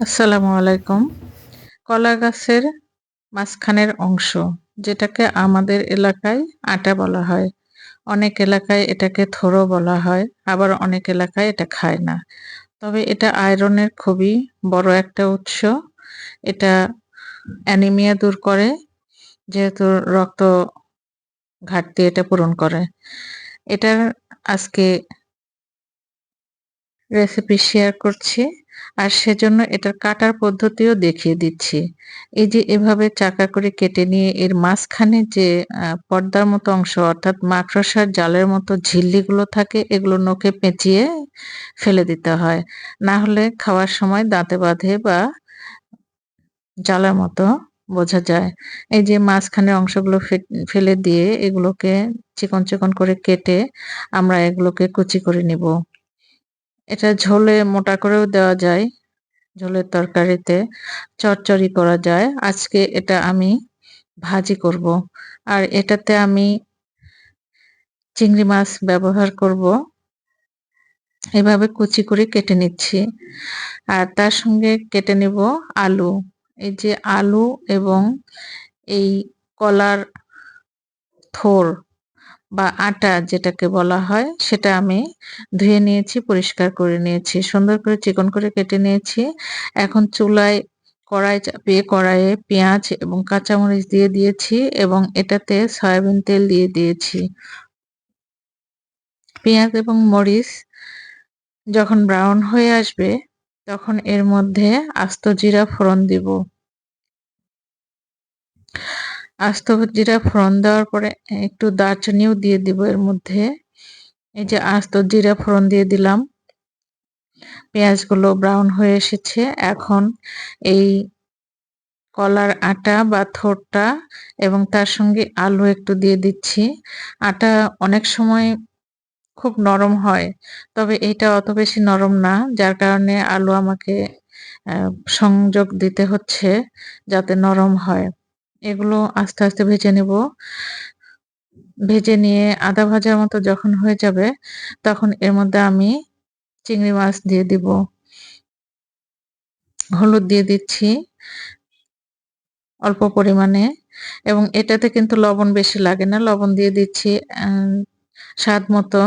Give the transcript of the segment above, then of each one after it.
আসসালামু আলাইকুম। কলা গাছের মাঝখানের অংশ, যেটাকে আমাদের এলাকায় আটা বলা হয়। অনেক এলাকায় এটাকে থোড়ো বলা হয়, আবার অনেক এলাকায় এটা খায় না। তবে এটা আয়রনের খুবই বড় একটা উৎস। এটা অ্যানিমিয়া দূর করে, যেহেতু রক্ত ঘাটতি এটা পূরণ করে। এটার আজকে রেসিপি শেয়ার করছি। আর সেজন্য এটার কাটার পদ্ধতিও দেখিয়ে দিচ্ছি। এই যে এভাবে চাকা করে কেটে নিয়ে এর মাঝখানে যে পর্দার মতো অংশ অর্থাৎ মাকড়সার জালের মতো ঝিল্লিগুলো থাকে, এগুলো নখে পেঁচিয়ে ফেলে দিতে হয়। না হলে খাওয়ার সময় দাঁতে বাঁধে বা জালের মতো বোঝা যায়। এই যে মাঝখানে অংশগুলো ফেলে দিয়ে এগুলোকে চিকন চিকন করে কেটে আমরা এগুলোকে কুচি করে নিব। এটা ঝোলে মোটা করেও দেওয়া যায়, ঝোলের তরকারিতে চচ্চড়ি করা যায়। আজকে এটা আমি ভাজি করব। আর এটাতে আমি চিংড়ি মাছ ব্যবহার করব। এভাবে কুচি করে কেটে নিচ্ছি। আর তার সঙ্গে কেটে নেব আলু। এই যে আলু এবং এই কলার থোর বা আটা যেটাকে বলা হয়, সেটা আমি ধুয়ে নিয়েছি, পরিষ্কার করে নিয়েছি। সুন্দর করে চিকন করে কেটে নিয়েছি। এখন চুলায় কড়াই চাপিয়ে কড়াইয়ে পেঁয়াজ এবং কাঁচামরিচ দিয়ে দিয়েছি এবং এটাতে সয়াবিন তেল দিয়ে দিয়েছি। পেঁয়াজ এবং মরিচ যখন ব্রাউন হয়ে আসবে, তখন এর মধ্যে আস্ত জিরা ফোড়ন দিব। আস্ত জিরা ফোড়ন দেওয়ার পরে একটু দারচিনিও দিয়ে দিব এর মধ্যে। এই যে আস্ত জিরা ফোড়ন দিয়ে দিলাম। পেঁয়াজগুলো ব্রাউন হয়ে এসেছে। এখন এই কলার আটা বা থোরটা এবং তার সঙ্গে আলু একটু দিয়ে দিচ্ছি। আটা অনেক সময় খুব নরম হয়, তবে এটা অত বেশি নরম না, যার কারণে আলু আমাকে সংযোগ দিতে হচ্ছে যাতে নরম হয়। এগুলো আস্তে আস্তে ভেজে নেব। ভেজে নিয়ে আদা ভাজার মতো যখন হয়ে যাবে, তখন এর মধ্যে আমি চিংড়ি মাছ দিয়ে দিব। হলুদ দিয়ে দিচ্ছি অল্প পরিমাণে এবং এটাতে কিন্তু লবণ বেশি লাগে না। লবণ দিয়ে দিচ্ছি স্বাদ মতো।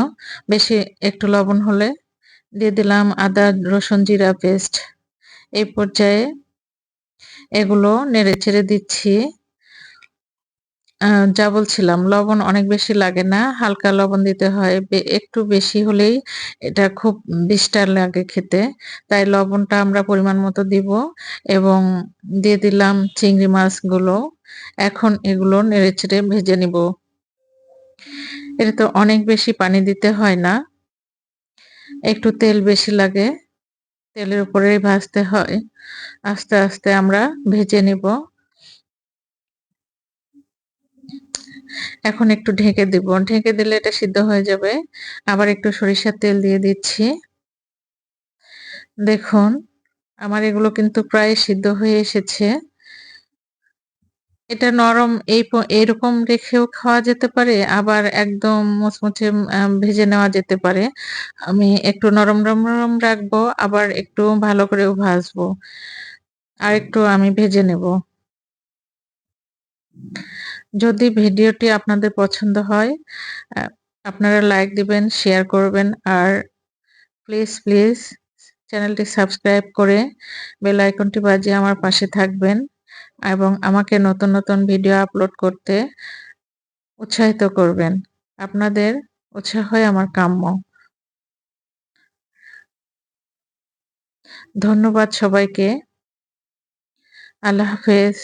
বেশি একটু লবণ হলে দিয়ে দিলাম আদা, রসুন, জিরা পেস্ট। এই পর্যায়ে এগুলো নেড়ে চেড়ে দিচ্ছি। যা বলছিলাম, লবণ অনেক বেশি লাগে না, হালকা লবণ দিতে হয় একটু বেশি হলেই এটা খুব বিষ্ঠা লাগে খেতে। তাই লবণটা আমরা পরিমাণ মতো দিব এবং দিয়ে দিলাম চিংড়ি মাছগুলো। এখন এগুলো নেড়েচেড়ে ভেজে নিব। এটা তো অনেক বেশি পানি দিতে হয় না। একটু তেল বেশি লাগে, তেলের উপরেই ভাজতে হয়। আস্তে আস্তে আমরা ভেজে নিব। এখন একটু ঢেকে দিব। ঢেকে দিলে এটা সিদ্ধ হয়ে যাবে। আবার একটু সরিষার তেল দিয়ে দিচ্ছি। দেখুন, আমার এগুলো কিন্তু প্রায় সিদ্ধ হয়ে এসেছে। এটা নরম এই এরকম রেখেও খাওয়া যেতে পারে, আবার একদম মুচমুচে ভেজে নেওয়া যেতে পারে। আমি একটু নরম নরম রাখব, আবার একটু ভালো করেও ভাজবো। আর একটু আমি ভেজে নেব। যদি ভিডিওটি আপনাদের পছন্দ হয় আপনারা লাইক দিবেন শেয়ার করবেন, আর প্লিজ প্লিজ চ্যানেলটি সাবস্ক্রাইব করে বেল আইকনটি বাজিয়ে আমার পাশে থাকবেন এবং আমাকে নতুন নতুন ভিডিও আপলোড করতে উৎসাহিত করবেন। আপনাদের উৎসাহই আমার কাম্য। ধন্যবাদ সবাইকে। আল্লাহ হাফেজ।